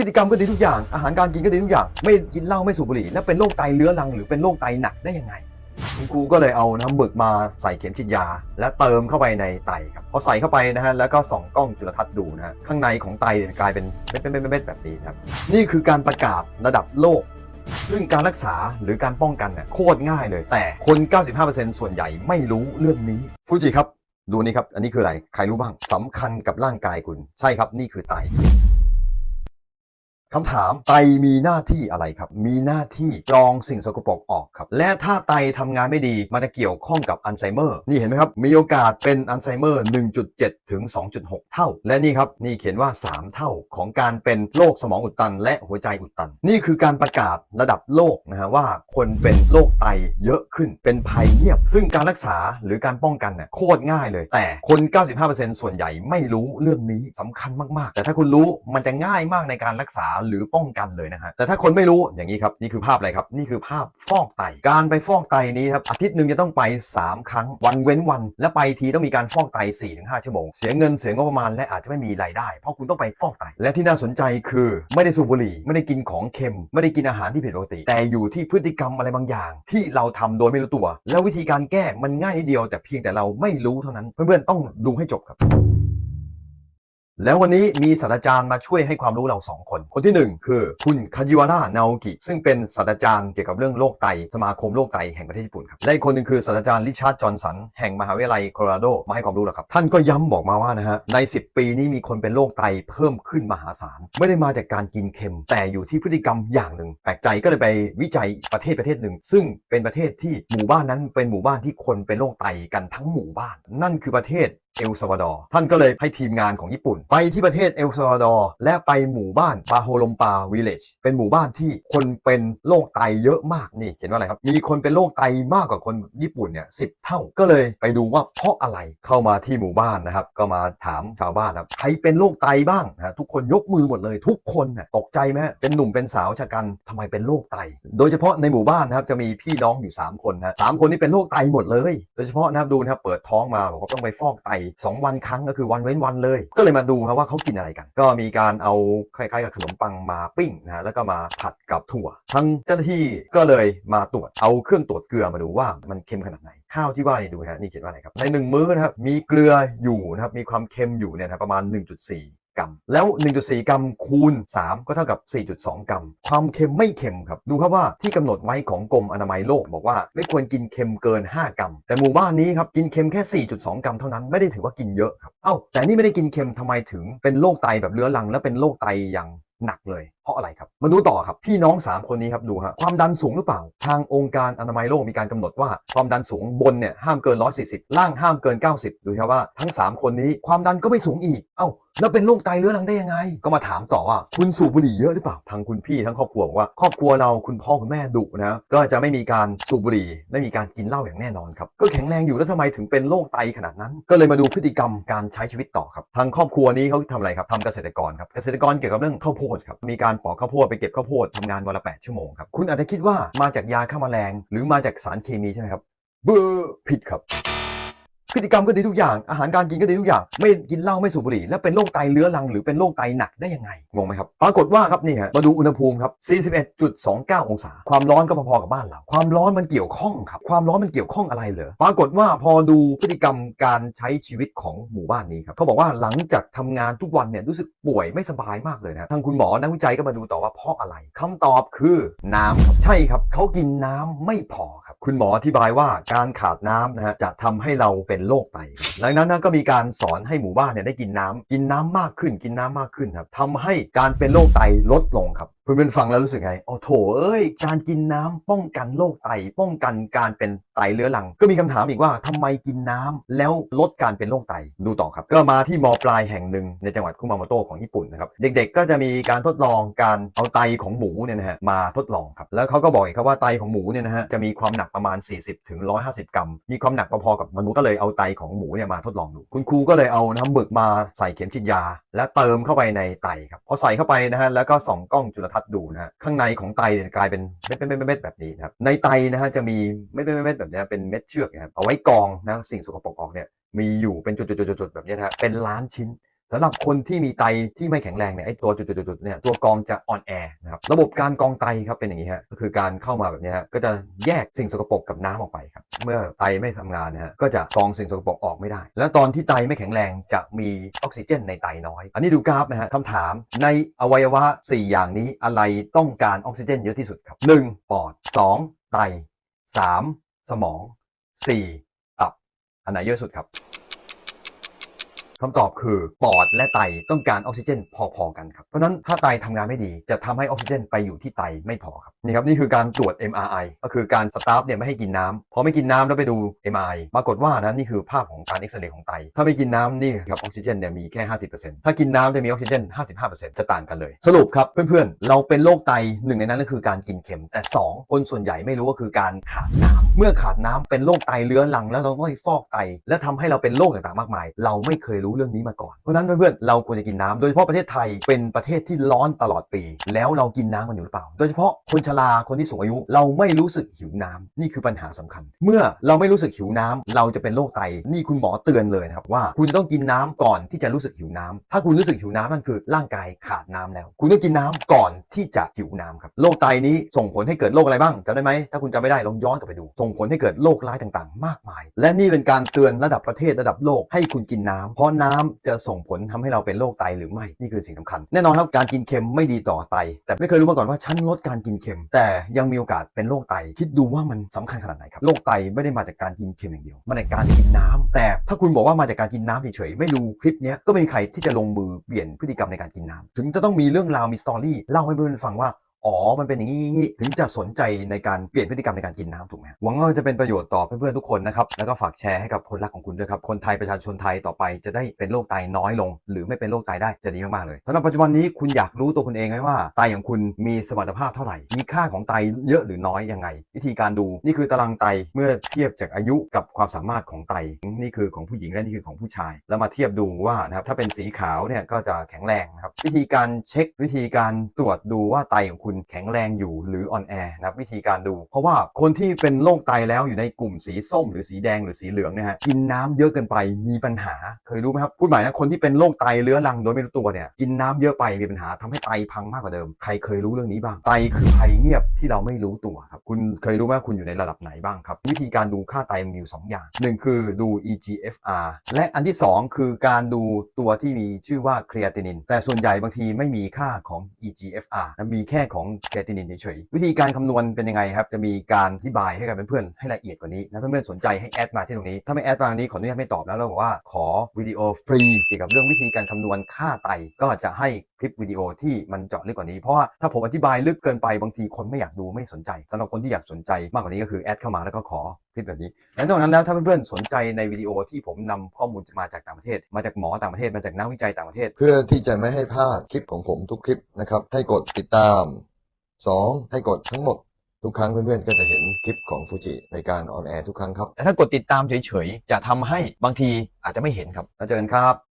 พฤติกรรมก็ดีทุกอย่าง อาหารการกินก็ดีทุกอย่าง ไม่กินเหล้าไม่สูบบุหรี่ แล้วเป็นโรคไตเรื้อรังหรือเป็นโรคไตหนักได้ยังไงคุณครูก็เลยเอาน้ำหมึกมาใส่เข็มฉีดยา และเติมเข้าไปในไตครับพอใส่เข้าไปนะฮะแล้วก็ส่องกล้องจุลทรรศน์ดูนะฮะข้างในของไตเนี่ยกลายเป็นเม็ดๆๆๆแบบนี้ครับนี่คือการประกาศระดับโลก ซึ่งการรักษาหรือการป้องกันเนี่ยโคตรง่ายเลย แต่คน 95%ส่วนใหญ่ไม่รู้เรื่องนี้ฟูจิครับ ดูนี่ครับ อันนี้คืออะไรใครรู้บ้างสำคัญกับร่างกายคุณ ใช่ครับนี่คือไต คำถามไตมีหน้าที่อะไรครับ มีหน้าที่กรองสิ่งสกปรกออกครับ และถ้าไตทำงานไม่ดี มันจะเกี่ยวข้องกับอัลไซเมอร์ นี่เห็นไหมครับ มีโอกาสเป็นอัลไซเมอร์ 1.7 ถึง 2.6 เท่า และนี่ครับ นี่เขียนว่า 3 เท่าของการเป็นโรคสมองอุดตัน และหัวใจอุดตัน นี่คือการประกาศระดับโลกนะฮะว่าคนเป็นโรคไตเยอะขึ้น เป็นภัยเงียบ ซึ่งการรักษาหรือการป้องกันเนี่ยโคตรง่ายเลย แต่คน 95%ส่วนใหญ่ไม่รู้เรื่องนี้สำคัญมากๆ แต่ถ้าคุณรู้มันจะง่ายมากในการรักษาหรือป้องกันเลยนะฮะแต่ถ้าคนไม่รู้อย่างนี้ครับนี่คือภาพอะไรครับ นี่คือภาพฟอกไต การไปฟอกไตนี้ครับอาทิตย์หนึ่งจะต้องไป 3 ครั้งวันเว้นวัน และไปทีต้องมีการฟอกไต 4-5 ชั่วโมง เสียเงินเสียงบประมาณและอาจจะไม่มีรายได้ เพราะคุณต้องไปฟอกไต และที่น่าสนใจคือไม่ได้สูบบุหรี่ ไม่ได้กินของเค็ม ไม่ได้กินอาหารที่ผิดปกติ แต่อยู่ที่พฤติกรรมอะไรบางอย่าง ที่เราทำโดยไม่รู้ตัว แล้ววิธีการแก้มันง่ายนิดเดียว แต่เพียงแต่เราไม่รู้เท่านั้นเพื่อนๆต้องดูให้จบครับ แล้ววันนี้มีศาสตราจารย์มาช่วยให้ความรู้เรา2คน คนที่ 1 คือคุณคาจิวาระนาโอกิซึ่งเป็นศาสตราจารย์เกี่ยวกับเรื่องโรคไตสมาคมโรคไตแห่งประเทศญี่ปุ่นครับและอีกคนหนึ่งคือศาสตราจารย์ริชาร์ดจอห์นสันแห่งมหาวิทยาลัยโคโลราโดมาให้ความรู้แล้วครับ ท่านก็ย้ำบอกมาว่านะฮะใน 10 ปีนี้มีคนเป็นโรคไตเพิ่มขึ้นมหาศาล ไม่ได้มาจากการกินเค็ม แต่อยู่ที่พฤติกรรมอย่างหนึ่งแปลกใจก็เลยไปวิจัยประเทศประเทศหนึ่ง ซึ่งเป็นประเทศที่หมู่บ้านนั้นเป็นหมู่บ้านที่คนเป็นโรคไตกันทั้งหมู่บ้าน นั่นคือประเทศ เอลซาวาดอร์ท่านก็เลยให้ทีมงานของญี่ปุ่น ไปที่ประเทศเอลซาวาดอร์และไปหมู่บ้านบาโฮลมปาวิลเลจเป็นหมู่บ้านที่คนเป็นโรคไตเยอะมากนี่เขียนว่าอะไรครับ มีคนเป็นโรคไตมากกว่าคนญี่ปุ่นเนี่ยสิเท่าก็เลยไปดูว่าเพราะอะไรเข้ามาที่หมู่บ้านนะครับ ก็มาถามชาวบ้านครับใครเป็นโรคไตบ้างนะทุกคนยกมือหมดเลย ทุกคนน่ะตกใจไหมเป็นหนุ่มเป็นสาวชะกันทำไมเป็นโรคไต โดยเฉพาะในหมู่บ้านนะครับจะมีพี่น้องอยู่ 3 คนนะสามคนนี้เป็นโรคไตหมดเลย โดยเฉพาะนะครับดูนะครับเปิดท้องมาบอกว่าต้องไปฟอกไต2 วันครั้งก็คือวันเว้นวันเลย ก็เลยมาดูครับว่าเขากินอะไรกัน ก็มีการเอาคล้ายๆกับขนมปังมาปิ้งนะฮะแล้วก็มาผัดกับถั่ว ทั้งเจ้าหน้าที่ก็เลยมาตรวจเอาเครื่องตรวจเกลือมาดูว่ามันเค็มขนาดไหนข้าวที่ว่านี่ดูฮะนี่เขียนว่าอะไรครับในหนึ่งมื้อนะครับมีเกลืออยู่นะครับมีความเค็มอยู่เนี่ยนะประมาณ 1.4 กรัม แล้ว 1.4 กรัมคูณ 3 ก็เท่ากับ 4.2 กรัม ความเค็มไม่เค็มครับ ดูครับว่าที่กำหนดไว้ของกรมอนามัยโลกบอกว่าไม่ควรกินเค็มเกิน 5 กรัม แต่หมู่บ้านนี้ครับกินเค็มแค่ 4.2 กรัมเท่านั้นไม่ได้ถือว่ากินเยอะครับ เอ้าแต่นี่ไม่ได้กินเค็มทำไมถึงเป็นโรคไตแบบเรื้อรังและเป็นโรคไตอย่างหนักเลย ราะอะไรครับมาดูต่อครับพี่น้อง 3 คนนี้ครับดูฮะความดันสูงหรือเปล่า ทางองค์การอนามัยโลกมีการกำหนดว่า ความดันสูงบนเนี่ยห้ามเกิน 140 ล่างห้ามเกิน 90 ดูครับว่าทั้ง 3 คนนี้ความดันก็ไม่สูงอีกเอ้าแล้วเป็นโรคไตเรื้อรังได้ยังไง ก็มาถามต่อว่า คุณสูบบุหรี่เยอะหรือเปล่าทางคุณพี่ทั้งครอบครัวว่า ครอบครัวเราคุณพ่อคุณแม่ดุนะก็จะไม่มีการสูบบุหรี่ ไม่มีการกินเหล้าอย่างแน่นอนครับ ก็แข็งแรงอยู่แล้วทำไมถึงเป็นโรคไตขนาดนั้น ก็เลยมาดูพฤติกรรมการใช้ชีวิตต่อครับ ทางครอบครัวนี้เขาทำอะไรครับทำเกษตรกรครับเกษตรกรเกี่ยวกับเรื่องข้าวโพดครับมีการปอกข้าวโพดไปเก็บข้าวโพดทำงานวันละ 8 ชั่วโมงครับ คุณอาจจะคิดว่ามาจากยาฆ่าแมลง หรือมาจากสารเคมีใช่ไหมครับเบอร์ผิดครับ พฤติกรรมก็ดีทุกอย่าง อาหารการกินก็ดีทุกอย่าง ไม่กินเหล้าไม่สูบบุหรี่ แล้วเป็นโรคไตเรื้อรังหรือเป็นโรคไตหนักได้ยังไง งงไหมครับ ปรากฏว่าครับนี่ฮะมาดูอุณหภูมิครับ 41.29 องศา ความร้อนก็พอๆกับบ้านเรา ความร้อนมันเกี่ยวข้องครับ ความร้อนมันเกี่ยวข้องอะไรเหรอ ปรากฏว่าพอดูพฤติกรรมการใช้ชีวิตของหมู่บ้านนี้ครับ เขาบอกว่าหลังจากทำงานทุกวันเนี่ยรู้สึกป่วยไม่สบายมากเลยนะ ทางคุณหมอนักวิจัยก็มาดูต่อว่าเพราะอะไรคำตอบคือน้ำครับ ใช่ครับ เขากินน้ำไม่พอครับ คุณหมออธิบายว่าการขาดน้ำนะฮะจะทำให้เราเป็นโรคไตหลังนั้นก็มีการสอนให้หมู่บ้านเนี่ยได้กินน้ำกินน้ำมากขึ้น กินน้ำมากขึ้นครับทำให้การเป็นโรคไตลดลงครับเพื่อนฟังแล้วรู้สึกไงโอ้โถเอ้ย การกินน้ำป้องกันโรคไต ป้องกันการเป็นไตเรื้อรัง ก็มีคำถามอีกว่าทำไมกินน้ำแล้วลดการเป็นโรคไต ดูต่อครับ ก็มาที่มอปลายแห่งหนึ่งในจังหวัดคุมาโมโตะของญี่ปุ่นนะครับ เด็กๆ ก็จะมีการทดลองการเอาไตของหมูเนี่ยนะฮะมาทดลองครับ แล้วเขาก็บอกอีกครับว่าไตของหมูเนี่ยนะฮะจะมีความหนักประมาณ 40ถึง150 กรัม มีความหนักพอๆกับมนุษย์ก็เลยเอาไตของหมูเนี่ยมาทดลองดู คุณครูก็เลยเอาน้ำหมึกมาใส่เข็มฉีดยา และเติมเข้าไปในไตครับพอใส่เข้าไปนะฮะแล้วก็ส่องกล้องจุลทรรศดดูนะฮะข้างในของไตเนี่ยกลายเป็นเม็ดเม็ดเม็ดแบบนี้นะครับในไตนะฮะจะมีเม็ดเม็ดเม็ดแบบเนี้ยเป็นเม็ดเชือกนะครับเอาไว้กองนะสิ่งสกปรกออกเนี่ยมีอยู่เป็นจุดๆๆๆแบบนี้นะฮะเป็นล้านชิ้น สำหรับคนที่มีไตที่ไม่แข็งแรงเนี่ยไอ้ตัวจุดๆเนี่ยตัวกรองจะอ่อนแอนะครับระบบการกรองไตครับเป็นอย่างนี้ฮะก็คือการเข้ามาแบบนี้ฮะก็จะแยกสิ่งสกปรกกับน้ำออกไปครับเมื่อไตไม่ทำงานนะฮะก็จะกรองสิ่งสกปรกออกไม่ได้ แล้วตอนที่ไตไม่แข็งแรงจะมีออกซิเจนในไตน้อย อันนี้ดูกราฟนะฮะคำถามในอวัยวะ 4 อย่างนี้อะไรต้องการออกซิเจนเยอะที่สุดครับ 1. ปอด 2. ไต 3. สมอง 4. ตับอันไหนเยอะสุดครับ คำตอบคือปอดและไตต้องการออกซิเจนพอๆกันครับเพราะนั้นถ้าไตทำงานไม่ดีจะทำให้ออกซิเจนไปอยู่ที่ไตไม่พอครับนี่ครับนี่คือการตรวจ MRI ก็คือการสตาฟเนี่ยไม่ให้กินน้ำพอไม่กินน้ำแล้วไปดู MRI ปรากฏว่านะนี่คือภาพของการเอ็กซเรย์ของไต ถ้าไม่กินน้ำนี่ครับออกซิเจนเนี่ยมีแค่ 50%ถ้ากินน้ำจะมีออกซิเจน 55%จะต่างกันเลย สรุปครับเพื่อนๆ เราเป็นโรคไตหนึ่งในนั้นก็คือการกินเค็ม แต่ 2 คนส่วนใหญ่ไม่รู้ก็คือการขาดน้ำเมื่อขาดน้ำเป็นโรคไตเรื้อรังแล้วเราต้องฟอกไต และทำให้เราเป็นโรคต่างๆมากมาย เราไม่เคยรู้เรื่องนี้มาก่อน เพราะฉะนั้นเพื่อนๆเราควรจะกินน้ำโดยเฉพาะประเทศไทยเป็นประเทศที่ร้อนตลอดปี แล้วเรากินน้ำกันอยู่หรือเปล่า โดยเฉพาะคนชราคนที่สูงอายุ เราไม่รู้สึกหิวน้ำนี่คือปัญหาสำคัญ เมื่อเราไม่รู้สึกหิวน้ำเราจะเป็นโรคไตนี่คุณหมอเตือนเลยนะครับว่า คุณต้องกินน้ำก่อนที่จะรู้สึกหิวน้ำถ้าคุณรู้สึกหิวน้ำนั่นคือร่างกายขาดน้ำแล้ว คุณต้องกินน้ำก่อนที่จะหิวน้ำครับโรคไตนี้ส่งผลให้เกิดโรคอะไรบ้างจำได้ไหมถ้าคุณจำไม่ได้ลองย้อนกลับไปดู ส่งผลให้เกิดโรคร้ายต่างๆ มากมาย และนี่เป็นการเตือนระดับประเทศระดับโลกให้คุณกินน้ำเพราะน้ำจะส่งผลทำให้เราเป็นโรคไตหรือไม่นี่คือสิ่งสำคัญ แน่นอนครับการกินเค็มไม่ดีต่อไต แต่ไม่เคยรู้มาก่อนว่าฉันลดการกินเค็ม แต่ยังมีโอกาสเป็นโรคไต คิดดูว่ามันสำคัญขนาดไหนครับโรคไตไม่ได้มาจากการกินเค็มอย่างเดียวมาจากการกินน้ำแต่ถ้าคุณบอกว่ามาจากการกินน้ำเฉยๆไม่ดูคลิปนี้ก็ไม่มีใครที่จะลงมือเปลี่ยนพฤติกรรมในการกินน้ำถึงจะต้องมีเรื่องราวมีสตอรี่เล่าให้เพื่อนๆฟังว่า อ๋อ มันเป็นอย่างนี้ถึงจะสนใจในการเปลี่ยนพฤติกรรมในการกินน้ำถูกไหมหวังว่าจะเป็นประโยชน์ต่อเพื่อนๆทุกคนนะครับ แล้วก็ฝากแชร์ให้กับคนรักของคุณด้วยครับ คนไทยประชาชนไทยต่อไปจะได้เป็นโรคไตน้อยลง หรือไม่เป็นโรคไตได้จะดีมากๆเลยสำหรับปัจจุบันนี้คุณอยากรู้ตัวคุณเองไหมว่าไตของคุณมีสมรรถภาพเท่าไหร่ มีค่าของไตเยอะหรือน้อยยังไง วิธีการดูนี่คือตารางไตเมื่อเทียบจากอายุกับความสามารถของไตนี่คือของผู้หญิงและนี่คือของผู้ชาย แล้วมาเทียบดูว่านะครับถ้าเป็นสีขาวเนี่ยก็จะแข็งแรงนะครับวิธีการเช็ควิธีการตรวจดูว่าไตของคุณแข็งแรงอยู่หรืออ่อนแอนะครับวิธีการดู เพราะว่าคนที่เป็นโรคไตแล้วอยู่ในกลุ่มสีส้ม หรือสีแดงหรือสีเหลืองเนี่ยฮะกินน้ำเยอะเกินไปมีปัญหาเคยรู้ไหมครับพูดหมายนะคนที่เป็นโรคไตเรื้อรังโดยไม่รู้ตัวเนี่ยกินน้ำเยอะไปมีปัญหาทำให้ไตพังมากกว่าเดิม ใครเคยรู้เรื่องนี้บ้าง ไตคือภัยเงียบที่เราไม่รู้ตัวครับคุณเคยรู้ไหมคุณอยู่ในระดับไหนบ้างครับ วิธีการดูค่าไตมีอยู่สองอย่างหนึ่งคือดู eGFR และอันที่สองคือการดูตัวที่มีชื่อว่าครี a ตินิน แต่ส่วนใหญ่บางทีไม่มีค่าของ eGFR มีแค่ของครี a ตินินเฉยๆวิธีการคำนวณเป็นยังไงครับ จะมีการอธิบายให้กับเพื่อนๆให้ละเอียดกว่านี้นะถ้าเพื่อนๆสนใจให้แอดมาที่ตรงนี้ ถ้าไม่แอดมาตรงนี้ขออนุญาตไม่ตอบแล้วเราบอกว่าขอวิดีโอฟรีเกี่ยวกับเรื่องวิธีการคำนวณค่าไตก็จะให้คลิปวิดีโอที่มันเจาะลึกกว่านี้เพราะว่าถ้าผมอธิบายลึกเกินไปบางทีคนไม่อยากดูไม่สนใจสำหรับคนที่อยากสนใจมากกว่านี้ก็คือแอดเข้ามาแล้วก็ขอคลิปแบบนี้และนอกนั้นแล้วถ้าเพื่อนๆสนใจในวิดีโอที่ผมนำข้อมูลมาจากต่างประเทศ มาจากหมอต่างประเทศมาจากนักวิจัยต่างประเทศ เพื่อที่จะไม่ให้พลาดคลิปของผมทุกคลิปนะครับให้กดติดตาม 2. ให้กดทั้งหมด ทุกครั้งเพื่อนๆก็จะเห็นคลิปของฟูจิในการออนแอร์ทุกครั้งครับ แต่ถ้ากดติดตามเฉยๆ จะทำให้บางทีอาจจะไม่เห็นครับแล้วเจอกันครับ